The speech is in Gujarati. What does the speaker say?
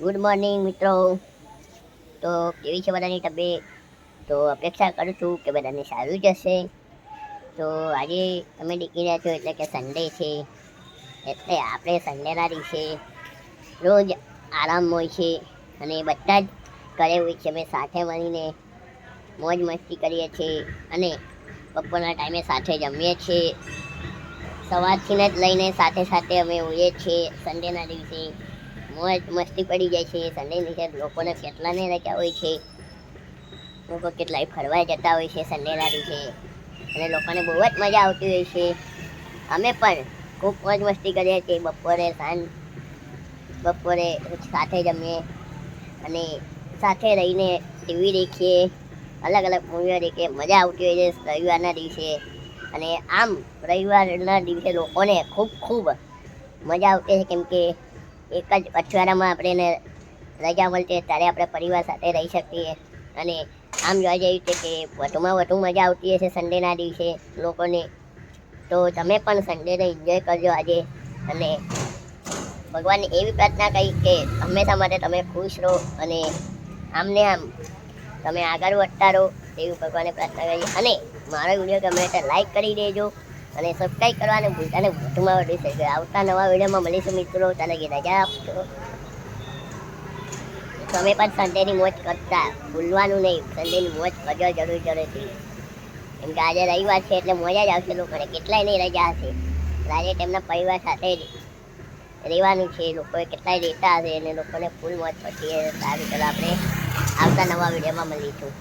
ગુડ મોર્નિંગ, મિત્રો. તો કેવી છે બધાની તબિયત? તો અપેક્ષા કરું છું કે બધાને સારું જ હશે. તો આજે તમે દેખી રહ્યા છો એટલે કે સન્ડે છે. એટલે આપણે સન્ડેના દિવસે રોજ આરામ હોય છે અને બધા જ ઘરે હોય છે. અમે સાથે મળીને મોજ મસ્તી કરીએ છીએ અને બપોરના ટાઈમે સાથે જમીએ છીએ. સવારથી જ લઈને સાથે સાથે અમે હોઈએ છીએ સન્ડેના દિવસે. મોજ મસ્તી પડી જાય છે સન્ડે દિવસે લોકોને કેટલાને રજા હોય છે. લોકો કેટલાય ફરવા જતા હોય છે સન્ડેના દિવસે. અને લોકોને બહુ જ મજા આવતી હોય છે. અમે પણ ખૂબ મોજ મસ્તી કરીએ છીએ બપોરે સાંજ, બપોરે સાથે જમીએ અને સાથે રહીને ટીવી દેખીએ. અલગ અલગ મૂવીઓ દેખીએ. મજા આવતી હોય છે રવિવારના દિવસે. અને આમ રવિવારના દિવસે લોકોને ખૂબ ખૂબ મજા આવતી છે. કેમ કે એક જ અઠવાડિયામાં આપણે એને રજા મળતી ત્યારે આપણે પરિવાર સાથે રહી શકીએ. અને આમ જોવા જઈએ છે કે વધુમાં વધુ મજા આવતી હશે સન્ડેના દિવસે લોકોને. તો તમે પણ સન્ડેને એન્જોય કરજો આજે. અને ભગવાનને એવી પ્રાર્થના કરી કે હંમેશા માટે તમે ખુશ રહો અને આમને આમ તમે આગળ વધતા રહો એવી ભગવાને પ્રાર્થના કરી અને મારો વીડિયો ગમે તો લાઈક કરી દેજો. અને સબસ્ક્રાઈબ કરવાનું ભૂલતા ને વધુમાં વધુ કરો આવતા નવા વિડીયોમાં મળીશું મિત્રો. તને કે રજા આપશો તમે પણ સન્ડેની મોજ કરતા. ભૂલવાનું નહીં. સન્ડેની મોજ કરજો જરૂર, જરૂરથી. કેમ કે આજે રવિવાર છે એટલે મજા જ આવશે લોકોને. કેટલાય નહીં રજા હશે. આજે તેમના પરિવાર સાથે જ રહેવાનું છે. લોકોએ કેટલાય રહેતા હશે અને લોકોને ફૂલ મોજ પડતી સારું. ચાલો આપણે આવતા નવા વિડીયોમાં મળીશું.